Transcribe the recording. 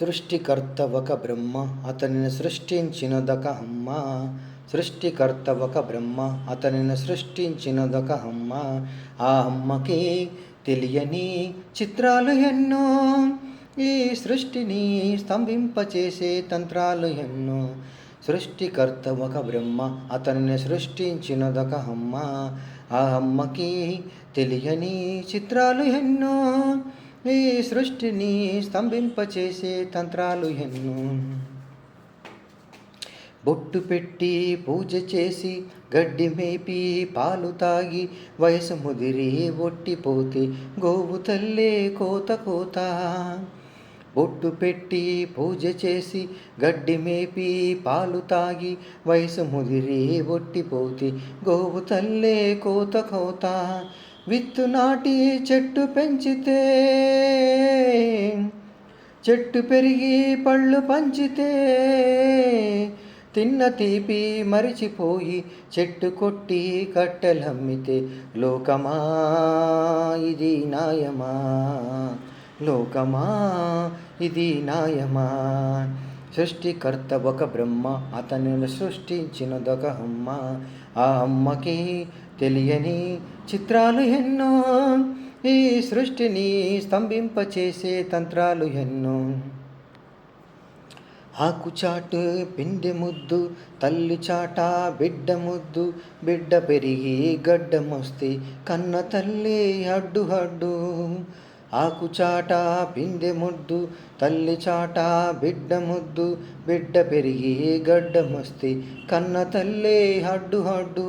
సృష్టికర్త ఒక బ్రహ్మ అతనిని సృష్టించినదొక అమ్మ. సృష్టికర్త ఒక బ్రహ్మ అతనిని సృష్టించినదొక అమ్మ. ఆ అమ్మకి తెలియని చిత్రాలు ఎన్నో ఈ సృష్టిని స్తంభింపచేసే తంత్రాలు ఎన్నో. సృష్టికర్త ఒక బ్రహ్మ అతనిని సృష్టించినదొక అమ్మ. ఆ అమ్మకి తెలియని చిత్రాలు ఎన్నో ఈ సృష్టిని స్తంభింపచేసే తంత్రాలు ఎన్నో. బొట్టు పెట్టి పూజ చేసి గడ్డి మేపి పాలు తాగి వయసు ముదిరి ఒట్టిపోతే గోవు తల్లే కోత కోత. బొట్టు పెట్టి పూజ చేసి గడ్డి మేపి పాలు తాగి వయసు ముదిరి ఒట్టిపోతే గోవు తల్లే కోత కోత. విత్తు నాటి చెట్టు పెంచితే చెట్టు పెరిగి పళ్ళు పంచితే తిన్న తీపి మరిచిపోయి చెట్టు కొట్టి కట్టెలమ్మితే లోకమా ఇది నాయమా? లోకమా ఇది నాయమా? సృష్టికర్త ఒక బ్రహ్మ అతనిని సృష్టించినదొక అమ్మ. ఆ అమ్మకి తెలియని చిత్రాలు ఎన్నో ఈ సృష్టిని స్తంభింపచేసే తంత్రాలు ఎన్నో. ఆకుచాటు పిండి ముద్దు తల్లి చాట బిడ్డ ముద్దు బిడ్డ పెరిగి గడ్డమొస్తే కన్న తల్లి అడ్డు అడ్డు. ఆకుచాట పిందె ముద్దు తల్లి చాట బిడ్డ ముద్దు బిడ్డ పెరిగి గడ్డ మస్తి కన్న తల్లే హడ్డు హడ్డు.